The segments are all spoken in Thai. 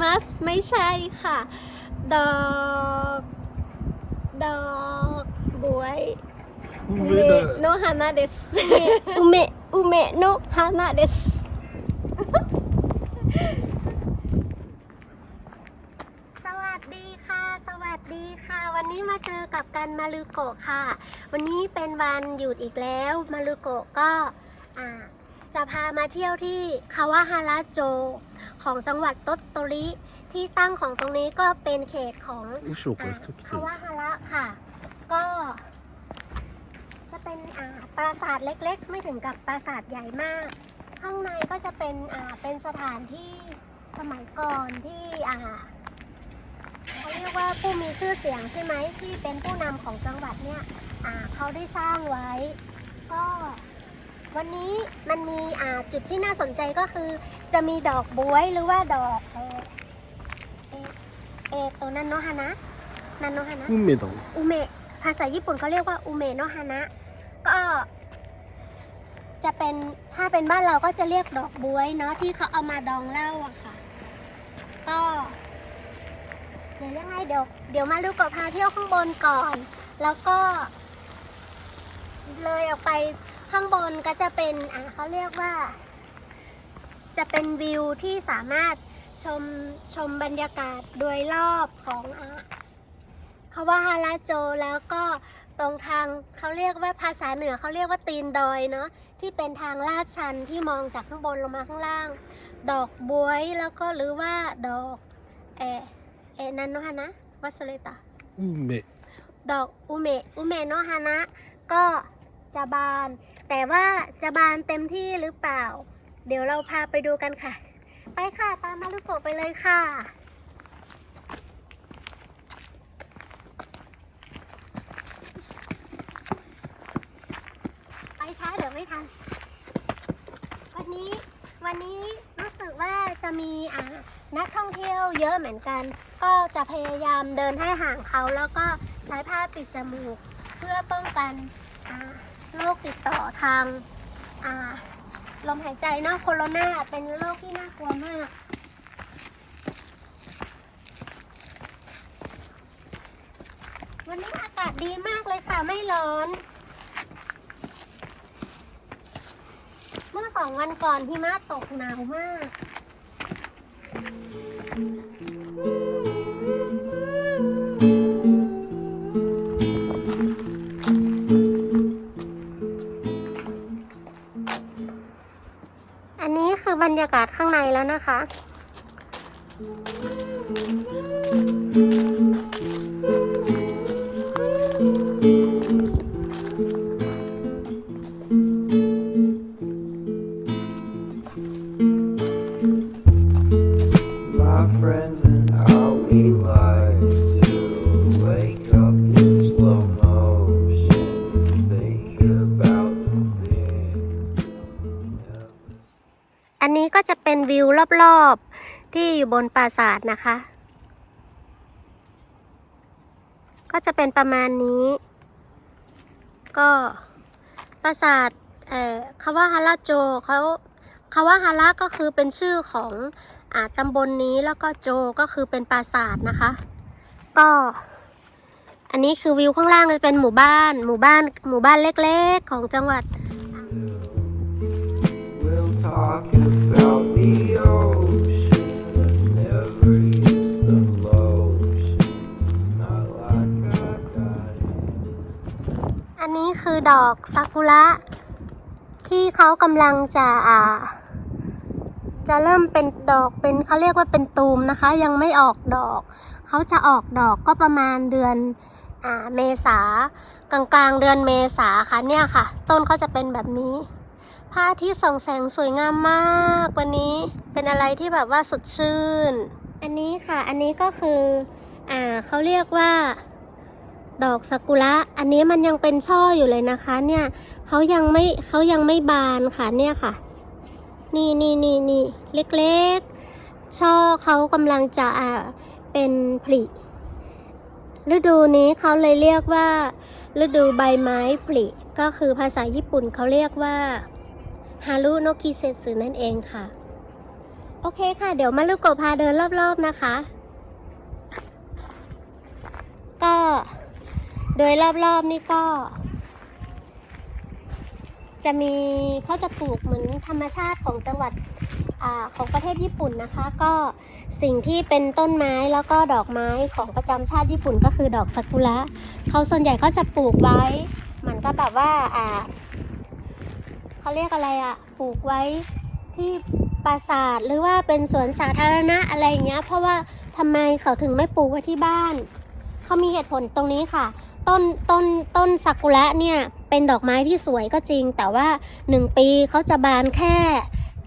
มัสไม่ใช่ค่ะ ดอก ดอกบวยอุเมะโนฮานะเดสอุเมะอุเมะโนฮานะเดสสวัสดีค่ะ สวัสดีค่ะ วันนี้มาเจอกับกันมารุโกะค่ะ วันนี้เป็นวันหยุดอีกแล้ว มารุโกะก็อ่า จะพามาเที่ยวที่คาวาฮาราโจ ของจังหวัดโตโตริที่ตั้งของตรงนี้ก็เป็นเขตของคาวาฮาระค่ะ ก็ จะเป็นปราสาทเล็กๆ ไม่ถึงกับปราสาทใหญ่มาก ข้างในก็จะเป็นเป็นสถานที่สมัยก่อนที่เขาเรียกว่าผู้มีชื่อเสียงใช่ไหมที่เป็นผู้นำของจังหวัดเนี่ยเขาได้สร้างไว้ก็ วันนี้มันมีอ่าจุดที่น่าสนใจก็คือ จะมีดอกบวยหรือว่าดอกเออเออเออตัวนั้นโนฮานะนันโนฮานะ 運命だもん อุเมะภาษาญี่ปุ่นเขาเรียกว่าอุเมะโนฮานะ ก็ จะเป็นถ้าเป็นบ้านเราก็จะเรียกดอกบวยเนาะที่เขาเอามาดองเหล้าอะค่ะ ก็เดี๋ยวยังไงเดี๋ยวเดี๋ยวมาดูกับพาเที่ยวข้างบนก่อน แล้วก็ เลยออกไป ข้างบนก็จะเป็นอ่าเขาเรียกว่า จะเป็นวิวที่สามารถชมชมบรรยากาศโดยรอบของอ่าคาวาฮาราโจแล้วก็ตรงทางเขาเรียกว่าภาษาเหนือเขาเรียกว่าตีนดอยเนาะที่เป็นทางลาดชันที่มองจากข้างบนลงมาข้างล่าง ดอกบวยแล้วก็หรือว่าดอกเออเออนันโนฮานะวัสเลตา運命ดอกอุเมะอุเมะโนฮานะก็จะบาน แต่ว่าจะบานเต็มที่หรือเปล่า เดี๋ยวเราพาไปดูกันค่ะ ไปค่ะ ตามมาลุโกไปเลยค่ะ ไปช้าเดี๋ยวไม่ทัน วันนี้วันนี้รู้สึกว่าจะมีอ่านักท่องเที่ยวเยอะเหมือนกัน ก็จะพยายามเดินให้ห่างเขาแล้วก็ใช้ผ้าปิดจมูก เพื่อป้องกันอ่า คติดต่อทางลมหายใจเนอะโคโรนาเป็นโรคที่น่ากลัวมาก วันนี้อากาศดีมากเลยค่ะ ไม่ร้อน เมื่อสองวันก่อนหิมะตกหนาวมาก แล้วนะคะ my friends ที่อยู่บนปราสาทนะคะ ก็จะเป็นประมาณนี้ ก็ปราสาทเอ่อคาวาฮาราโจเขาคาวาฮาระก็คือเป็นชื่อของอ่าตำบลนนี้แล้วก็โจก็คือเป็นปราสาทนะคะ ก็อันนี้คือวิวข้างล่างจะเป็นหมู่บ้าน หมู่บ้านหมู่บ้านเล็กๆของจังหวัด We'll talk about ดอกซากุระ ที่เขากำลังจะอ่า จะเริ่มเป็นดอกเป็นเขาเรียกว่าเป็นตูมนะคะ ยังไม่ออกดอก เขาจะออกดอกก็ประมาณเดือนอ่าเมษากลางกลางเดือนเมษาค่ะเนี่ยค่ะ ต้นเขาจะเป็นแบบนี้พระอาทิตย์ส่องแสงสวยงามมากวันนี้เป็นอะไรที่แบบว่าสดชื่น อันนี้ค่ะ อันนี้ก็คืออ่าเขาเรียกว่า ดอกซากุระ อันนี้มันยังเป็นช่ออยู่เลยนะคะ เนี่ยเขายังไม่เขายังไม่บานค่ะเนี่ยค่ะ นี่นี่นี่นี่เล็กๆ ช่อเขากำลังจะอ่าเป็นผลิฤดูนี้เขาเลยเรียกว่า ฤดูใบไม้ผลิก็คือภาษาญี่ปุ่นเขาเรียกว่าฮารุโนกิเซสึนั่นเองค่ะ โอเคค่ะ เดี๋ยวมารุโกพาเดินรอบๆนะคะ ก็ โดยรอบๆนี่ก็ จะมีเขาจะปลูกเหมือนธรรมชาติของจังหวัดอของประเทศญี่ปุ่นนะคะ ก็สิ่งที่เป็นต้นไม้แล้วก็ดอกไม้ของประจำชาติญี่ปุ่นก็คือดอกซากุระเขาส่วนใหญ่เขาจะปลูกไว้เหมือนก็แบบว่าอ่าเขาเรียกอะไรอะปลูกไว้ที่ปราสาทหรือว่าเป็นสวนสาธารณะอะไรอย่างเงี้ย เพราะว่าทำไมเขาถึงไม่ปลูกไว้ที่บ้าน เขามีเหตุผลตรงนี้ค่ะ ต้นต้นต้นซากุระเนี่ยเป็นดอกไม้ที่สวยก็จริง แต่ว่า 1 ปีเขาจะบานแค่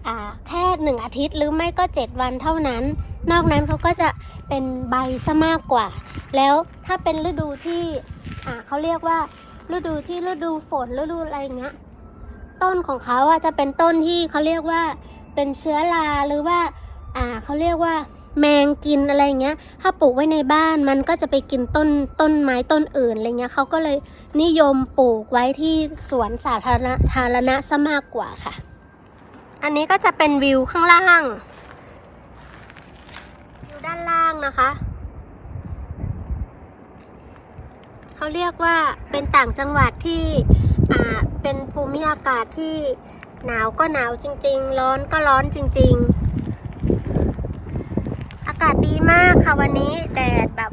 อ่าแค่ 1 อาทิตย์หรือไม่ก็ 7 วันเท่านั้น นอกนั้นเขาก็จะเป็นใบซะมากกว่า แล้วถ้าเป็นฤดูที่เขาเรียกว่าฤดูที่ฤดูฝนฤดูอะไรเงี้ยต้นของเขาอะจะเป็นต้นที่เขาเรียกว่าเป็นเชื้อราหรือว่าอ่าเขาเรียกว่า แมงกินอะไรเงี้ย ถ้าปลูกไว้ในบ้านมันก็จะไปกินต้นต้นไม้ต้นอื่นอะไรเงี้ยเขาก็เลยนิยมปลูกไว้ที่สวนสาธารณะธารณะซะมากกว่าค่ะ อันนี้ก็จะเป็นวิวข้างล่างวิวด้านล่างนะคะเขาเรียกว่าเป็นต่างจังหวัดที่อ่าเป็นภูมิอากาศที่หนาวก็หนาวจริง ๆ ร้อนก็ร้อนจริง ๆากาศดีมากค่ะวันนี้แดดแบบ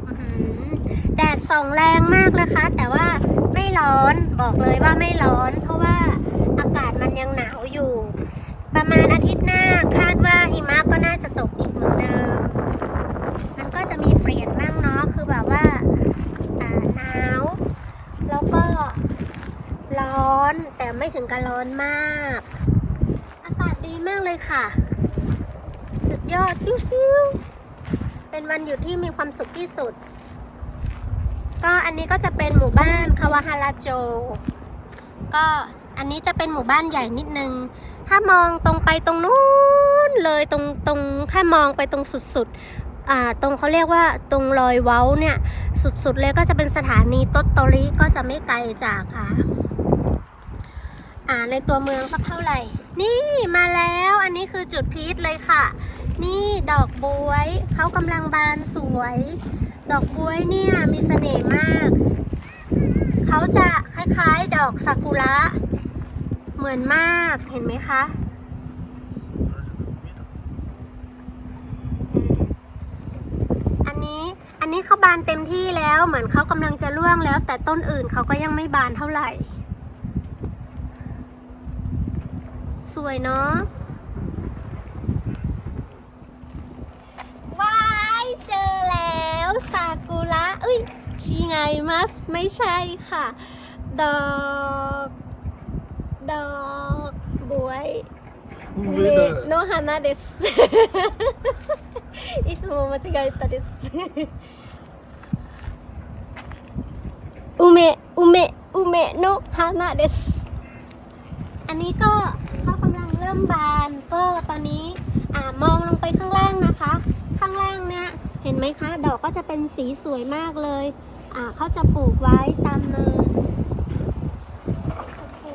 แดดส่องแรงมากนะคะ แต่ว่าไม่ร้อนบอกเลยว่าไม่ร้อน เพราะว่าอากาศมันยังหนาวอยู่ ประมาณอาทิตย์หน้าคาดว่าหิมะก็น่าจะตกอีกเหมือนเดิม มันก็จะมีเปลี่ยนบ้างเนาะคือแบบว่าอ่าหนาว แล้วก็ร้อนแต่ไม่ถึงกับร้อนมาก อากาศดีมากเลยค่ะ สุดยอดฟิวฟิว เป็นวันหยุดที่มีความสุขที่สุด ก็อันนี้ก็จะเป็นหมู่บ้านคาวาฮาราโจ ก็อันนี้จะเป็นหมู่บ้านใหญ่นิดนึง ถ้ามองตรงไปตรงนู้นเลยตรงตรงแค่มองไปตรงสุดๆอ่าตรงเขาเรียกว่าตรงรอยเว้าเนี่ยสุดๆเลยก็จะเป็นสถานีโตตโตริก็จะไม่ไกลจากอ่าอ่าในตัวเมืองสักเท่าไหร่ นี่มาแล้วอันนี้คือจุดพีคเลยค่ะ นี่ดอกบวยเขากำลังบานสวย ดอกบวยเนี่ยมีเสน่ห์มาก เขาจะคล้ายๆ ดอกซากุระ เหมือนมากเห็นไหมคะอันนี้อันนี้เขาบานเต็มที่แล้วเหมือนเขากำลังจะร่วงแล้ว แต่ต้นอื่นเขาก็ยังไม่บานเท่าไหร่ สวยเนาะ ว้ายเจอแล้วซากุระเอ้ย ชีไงมัสไม่ใช่ค่ะ ดอก ดอกบวยเมโนฮานาเดส いつも間違えたです梅梅梅の花ですอันนี้ก็เขากำลังเริ่มบานก็ตอนนี้อ่ามองลงไปข้างล่างนะคะ ข้างล่างเนี่ยเห็นไหมคะ ดอกก็จะเป็นสีสวยมากเลย อ่า เขาจะปลูกไว้ตามเนินสีชมพู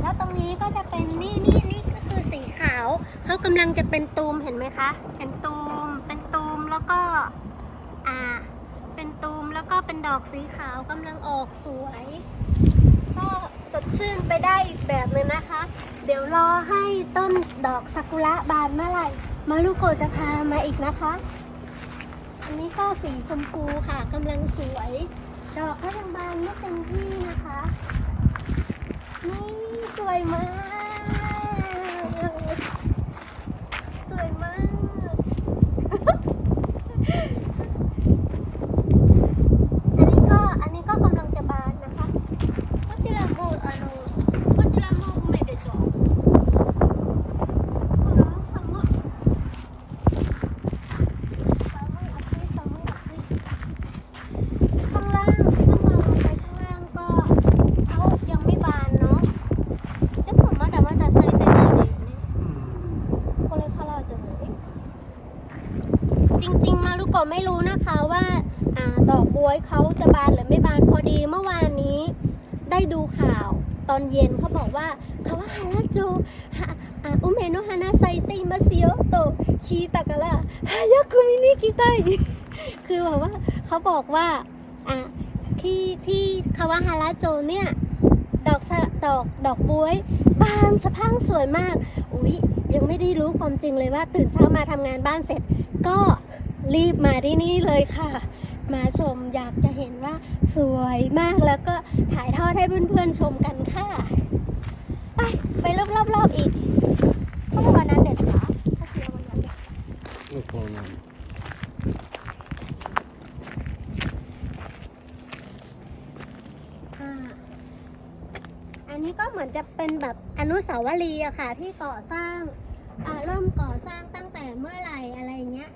แล้วตรงนี้ก็จะเป็นนี่นี่นี่ก็คือสีขาวเขากำลังจะเป็นตูมเห็นไหมคะ เป็นตูมเป็นตูมแล้วก็อ่าเป็นตูมแล้วก็เป็นดอกสีขาวกำลังออกสวย ก็สดชื่นไปได้อีกแบบหนึงนะคะ เดี๋ยวรอให้ต้นดอกซากุระบานเมื่อไหร่มารุโกจะพามาอีกนะคะ นี้ก็สีชมพูค่ะกำลังสวย ดอกก็ยังบานไม่เต็มที่นะคะ นี่สวยมาก คาว่าฮาราโจอุเมโนฮานาไซเตมาซิโอโตคีตะกะละฮายาคุมินิกิไตคือแบบว่าเขาบอกว่าอะที่ที่คาว่าฮาราโจเนี่ยดอกดอกดอกบ้วยบานสะพังสวยมาก อุ้ยยังไม่ได้รู้ความจริงเลยว่า ตื่นเช้ามาทำงานบ้านเสร็จ ก็รีบมาที่นี่เลยค่ะ มาชมอยากจะเห็นว่าสวยมากแล้วก็ถ่ายทอดให้เพื่อนๆชมกันค่ะ ไป ไปรอบรอบอีกข้างบนนั้นเด็อดสาก็คือวันนั้นอันนี้ก็เหมือนจะเป็นแบบอนุสาวรีย์อะค่ะ ที่ก่อสร้างเริ่มก่อสร้างตั้งแต่เมื่อไหร่อะไรเงี้ย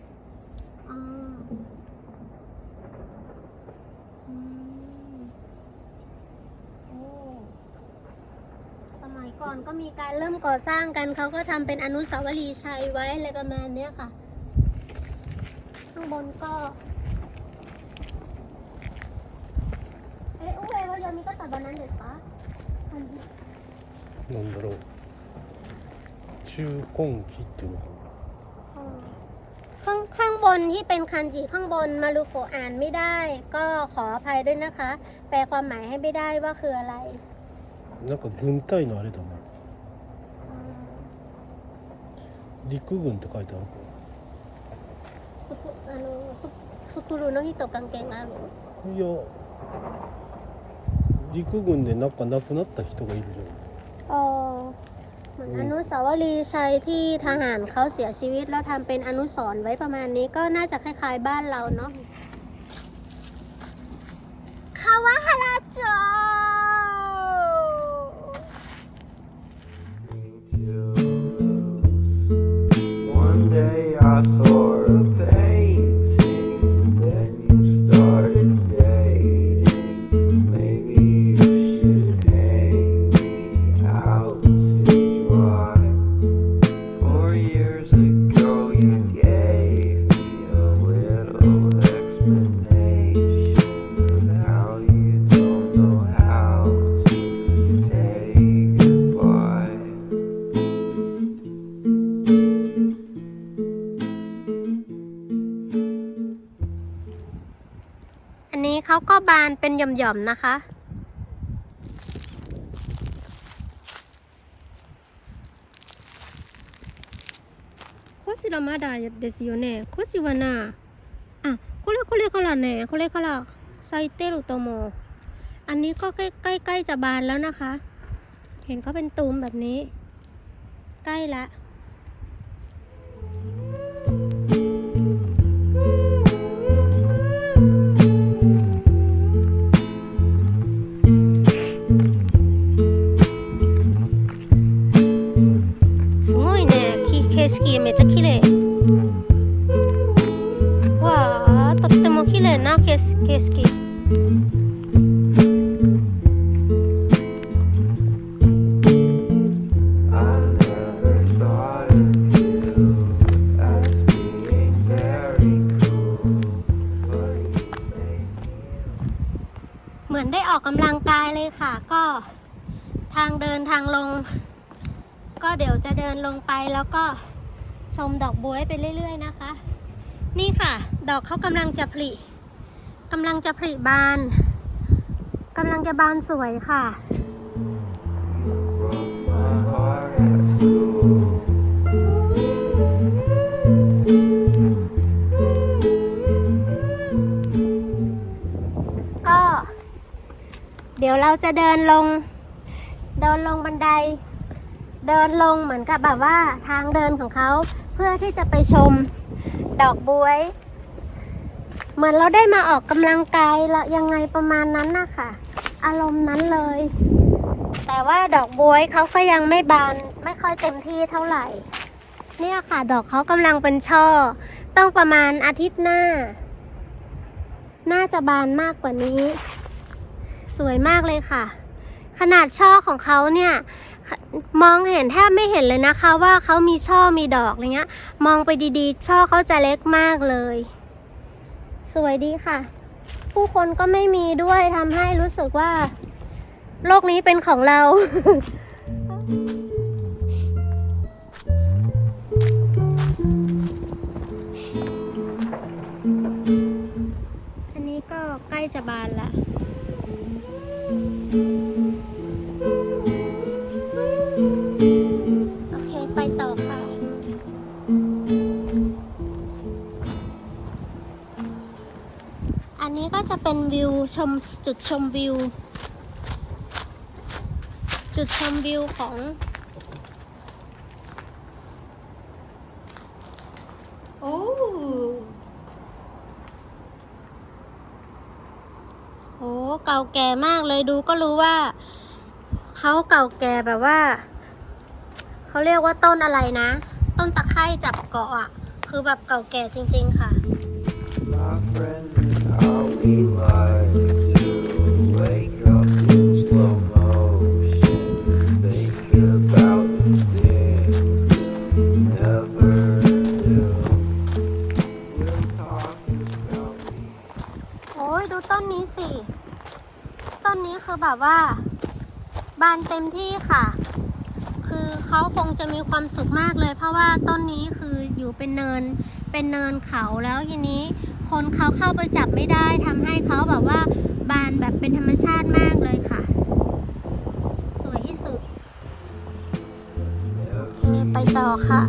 ก่อนก็มีการเริ่มก่อสร้างกันเขาก็ทำเป็นอนุสาวรีย์ชัยไว้อะไรประมาณเนี้ยค่ะ ข้างบนก็เอ๊ะอุ้ยเรายังมีก็ตัดบานนั้นเด็ดปะอันนี้ なんだろう中根期っていうのかอ๋อข้างข้างบนที่เป็นคันจิข้างบนมารุโกะอ่านไม่ได้ ก็ขออภัยด้วยนะคะ แปลความหมายให้ไม่ได้ว่าคืออะไร ななんか軍隊のあれだな陸軍って書いてあるか สุกุあのสุสุกุรุโนฮิโตะกังเกงอารุ らいや陸軍でなんか亡くなった人がいるじゃない อ๋อเหมือนอนุสาวรีย์ชัยที่ทหารเขาเสียชีวิตแล้วทำเป็นอนุสรณ์ไว้ประมาณนี้ก็น่าจะคล้ายๆบ้านเราเนาะ coração. นนี้เขาก็บานเป็นหย่อมๆนะคะ こちらまだですよね。こちはな、あ、これこれからね、これから咲いてると思う。อันนี้ก็ใกล้ใกล้ๆจะบานแล้วนะคะ เห็นเขาเป็นตูมแบบนี้ ใกล้ละ わあとっても綺麗な景色景色 I never thought of you as being very cool, but you made me เหมือนได้ออกกำลังกายเลยค่ะ ก็ทางเดินทางลง ก็เดี๋ยวจะเดินลงไปแล้วก็ ชมดอกบัวไปเรื่อย ๆ นะคะ นี่ค่ะ ดอกเขากำลังจะผลิกำลังจะผลิบานกำลังจะบานสวยค่ะ ก็ เดี๋ยวเราจะเดินลง เดินลงบันได เดินลงเหมือนกับแบบว่าทางเดินของเขา พื่อที่จะไปชมดอกบวย เหมือนเราได้มาออกกำลังกายละยังไงประมาณนั้นนะคะอารมณ์นั้นเลย แต่ว่าดอกบวยเขาก็ยังไม่บานไม่ค่อยเต็มที่เท่าไหร่ เนี่ยค่ะดอกเขากำลังเป็นช่อ ต้องประมาณอาทิตย์หน้า น่าจะบานมากกว่านี้ สวยมากเลยค่ะ ขนาดช่อของเขาเนี่ย มองเห็นแทบไม่เห็นเลยนะคะว่าเขามีช่อมีดอกอะไรเงี้ย มองไปดีๆ ช่อเขาจะเล็กมากเลย สวยดีค่ะ ผู้คนก็ไม่มีด้วยทำให้รู้สึกว่า โลกนี้เป็นของเราอันนี้ก็ใกล้จะบานละ จะเป็นวิวชมจุดชมวิว จุดชมวิวของ โอ้โหเก่าแก่มากเลยดูก็รู้ว่าเขาเก่าแก่แบบว่าเขาเรียกว่าต้นอะไรนะ ต้นตะไคร่จับเกาะอะ คือแบบเก่าแก่จริง ๆ ค่ะ โอ้ยดูต้นนี้สิ ต้นนี้คือแบบว่า บานเต็มที่ค่ะ คือเขาคงจะมีความสุขมากเลย เพราะว่าต้นนี้คืออยู่เป็นเนิน เป็นเนินเขาแล้วทีนี้ คนเขาเข้าไปจับไม่ได้ทำให้เขาแบบว่าบานแบบเป็นธรรมชาติมากเลยค่ะ สวยที่สุด โอเค ไปต่อค่ะ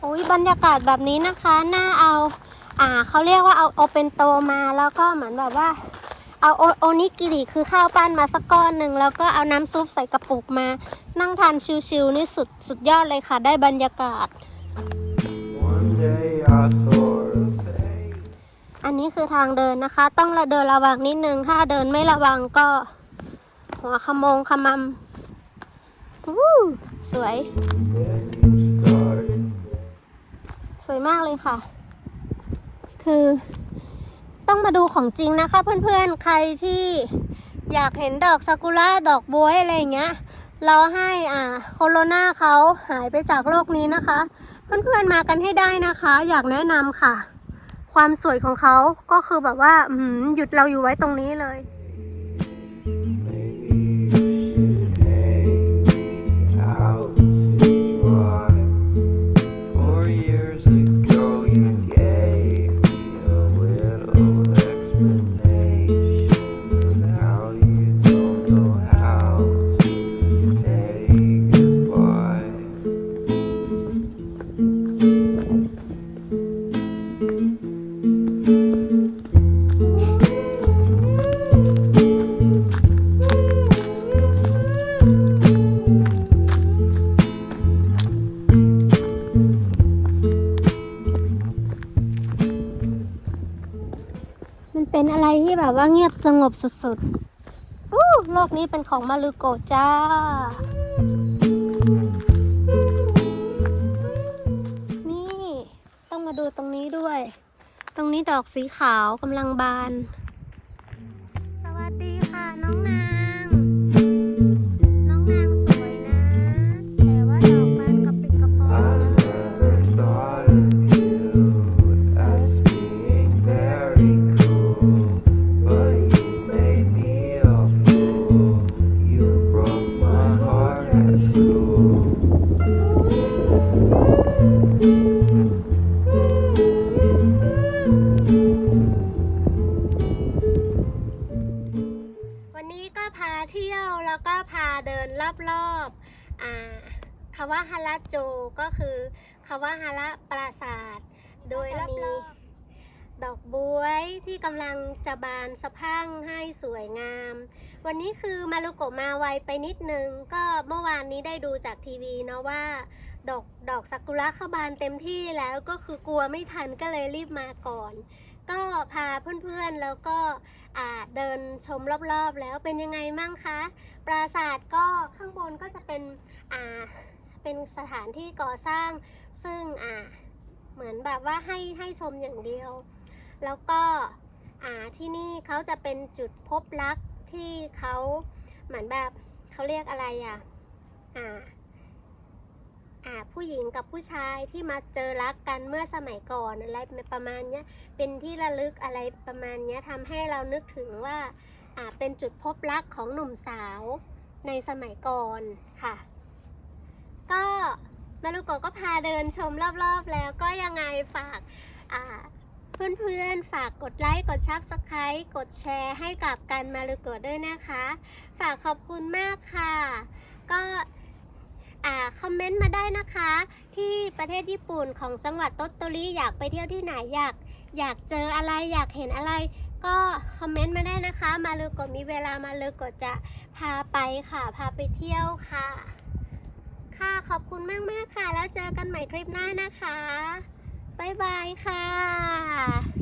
โอ้ยบรรยากาศแบบนี้นะคะ น่าเอา อ่า เขาเรียกว่าเอาโอเป็นโตมาแล้วก็เหมือนแบบว่า เอาโอโอนิกิริคือข้าวปั้นมาสักก้อนหนึ่งแล้วก็เอาน้ำซุปใส่กระปุกมา นั่งทานชิวๆนี่สุดสุดยอดเลยค่ะ ได้บรรยากาศ One day I sort of paid. อันนี้คือทางเดินนะคะ ต้องระเดินระวังนิดนึง ถ้าเดินไม่ระวังก็ หัวขโมงขมำวู้สวย Then you started. สวยมากเลยค่ะ คือ ต้องมาดูของจริงนะคะเพื่อนๆ ใครที่อยากเห็นดอกซากุระดอกบวยอะไรเงี้ย เราให้อ่าโคโรนาเขาหายไปจากโลกนี้นะคะ เพื่อนๆมากันให้ได้นะคะ อยากแนะนำค่ะ ความสวยของเขาก็คือแบบว่าหยุดเราอยู่ไว้ตรงนี้เลย สงบสุดๆอู้โลกนี้เป็นของมารุโกะจ้า นี่ ต้องมาดูตรงนี้ด้วย ตรงนี้ดอกสีขาวกำลังบาน สวยงาม วันนี้คือมารุโกมาไวไปนิดนึง ก็เมื่อวานนี้ได้ดูจากทีวีเนาะว่า ดอกดอกซากุระเข้าบานเต็มที่แล้วก็คือกลัวไม่ทันก็เลยรีบมาก่อน ก็พาเพื่อนๆแล้วก็เดินชมรอบๆ แล้วเป็นยังไงมั่งคะ ปราสาทก็ข้างบนก็จะเป็นอ่าเป็นสถานที่ก่อสร้าง ซึ่งอ่าเหมือนแบบว่าให้ให้ชมอย่างเดียว แล้วก็ ที่นี่เขาจะเป็นจุดพบรักที่เขาเหมือนแบบเขาเรียกอะไรอะอ่าอ่าผู้หญิงกับผู้ชายที่มาเจอรักกันเมื่อสมัยก่อนอะไรประมาณเนี้ยเป็นที่ระลึกอะไรประมาณเนี้ยทำให้เรานึกถึงว่าอ่าเป็นจุดพบรักของหนุ่มสาวในสมัยก่อนค่ะ ก็มารุโกะก็พาเดินชมรอบๆแล้วก็ยังไงฝากอ่า เพื่อนๆ ฝากกดไลค์ กดชับสไครต์กดแชร์ให้กับกันมารุโกด้วยนะคะ ฝากขอบคุณมากค่ะ ก็อ่าคอมเมนต์มาได้นะคะ ที่ประเทศญี่ปุ่นของจังหวัดโตโตริอยากไปเที่ยวที่ไหนอยาก อยากเจออะไรอยากเห็นอะไร ก็คอมเมนต์มาได้นะคะ มารุโกะมีเวลามารุโกะจะพาไปค่ะ พาไปเที่ยวค่ะ ค่ะขอบคุณมากๆค่ะ แล้วเจอกันใหม่คลิปหน้านะคะ บ๊ายบายค่ะ